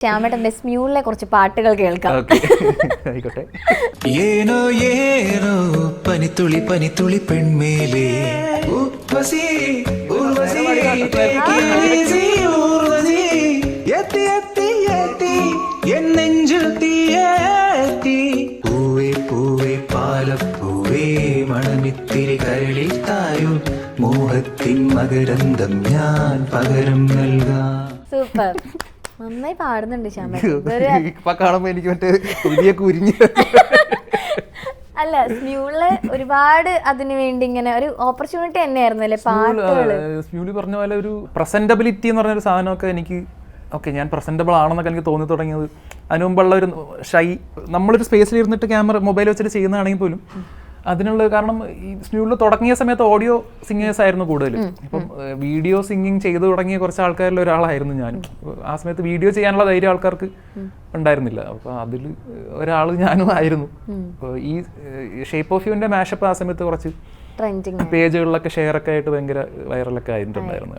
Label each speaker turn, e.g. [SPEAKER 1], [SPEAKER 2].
[SPEAKER 1] ശ്യാമേട്ടന്റെ സ്മ്യൂളിനെ കുറച്ച് പാട്ടുകൾ കേൾക്കാം.
[SPEAKER 2] എത്തി എത്തി എത്തി പൂവേ പൂവേ പാലപ്പൂവേ മോഹത്തിൻ ഞാൻ
[SPEAKER 1] സൂപ്പർ. നന്നായി പാടുന്നുണ്ട്
[SPEAKER 3] ഇപ്പൊ കാണുമ്പോ എനിക്ക് മറ്റേ പുതിയൊക്കെ ഉരിഞ്ഞ്
[SPEAKER 1] അല്ല സ്മ്യൂളിൽ ഒരുപാട് അതിനു വേണ്ടി ഇങ്ങനെ ഒരു ഓപ്പർച്യൂണിറ്റി തന്നെയായിരുന്നു അല്ലേ? പാട്ടുകൾ.
[SPEAKER 3] സ്മ്യൂളി പറഞ്ഞ പോലെ ഒരു പ്രസന്റബിലിറ്റി എന്ന് പറഞ്ഞ ഒരു സാധനമൊക്കെ എനിക്ക് ഓക്കെ ഞാൻ പ്രസന്റബിൾ ആണെന്നൊക്കെ എനിക്ക് തോന്നി തുടങ്ങിയത്. അതിനു മുമ്പുള്ള ഒരു ഷൈ നമ്മളൊരു സ്പേസിൽ ഇരുന്നിട്ട് ക്യാമറ മൊബൈൽ വെച്ചിട്ട് ചെയ്യുന്നതാണെങ്കിൽ പോലും അതിനുള്ള കാരണം ഈ സ്മ്യൂളിൽ തുടങ്ങിയ സമയത്ത് ഓഡിയോ സിംഗേഴ്സ് ആയിരുന്നു കൂടുതൽ ഇപ്പം വീഡിയോ സിംഗിങ് ചെയ്തു തുടങ്ങിയ കുറച്ച് ആൾക്കാരിൽ ഒരാളായിരുന്നു ഞാനും ആ സമയത്ത് വീഡിയോ ചെയ്യാനുള്ള ധൈര്യം ആൾക്കാർക്ക് ഉണ്ടായിരുന്നില്ല. അപ്പോൾ അതിൽ ഒരാൾ ഞാനും ആയിരുന്നു. ഈ ഷേപ്പ് ഓഫ് യുവിന്റെ മാഷപ്പ് ആ സമയത്ത് കുറച്ച് പേജുകളിലൊക്കെ ഷെയർ ഒക്കെ ആയിട്ട് ഭയങ്കര വൈറലൊക്കെ ആയിട്ടുണ്ടായിരുന്നു.